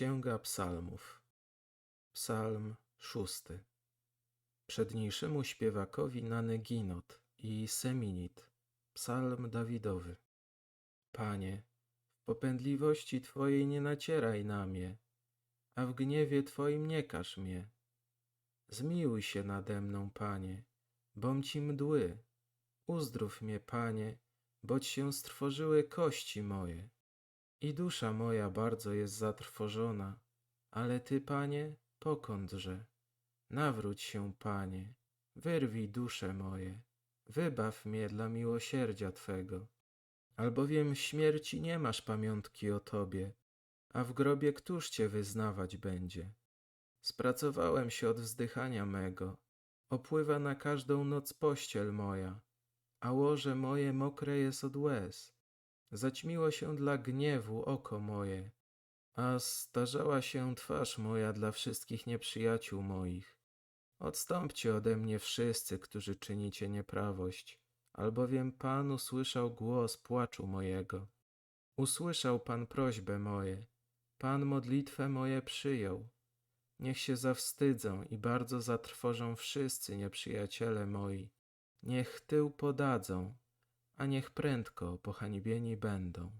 Księga Psalmów. Psalm szósty. Przedniejszemu śpiewakowi na Neginot i Seminit. Psalm Dawidowy. Panie, w popędliwości Twojej nie nacieraj na mnie, a w gniewie Twoim nie każ mnie. Zmiłuj się nade mną, Panie, bom Ci mdły. Uzdrów mnie, Panie, boć się strwożyły kości moje. I dusza moja bardzo jest zatrwożona, ale Ty, Panie, pokądże. Nawróć się, Panie, wyrwij dusze moje, wybaw mnie dla miłosierdzia Twego. Albowiem śmierci nie masz pamiątki o Tobie, a w grobie któż Cię wyznawać będzie? Spracowałem się od wzdychania mego, opływa na każdą noc pościel moja, a łoże moje mokre jest od łez. Zaćmiło się dla gniewu oko moje, a starzała się twarz moja dla wszystkich nieprzyjaciół moich. Odstąpcie ode mnie wszyscy, którzy czynicie nieprawość, albowiem Pan usłyszał głos płaczu mojego. Usłyszał Pan prośbę moje, Pan modlitwę moje przyjął. Niech się zawstydzą i bardzo zatrwożą wszyscy nieprzyjaciele moi. Niech tył podadzą, a niech prędko pohańbieni będą.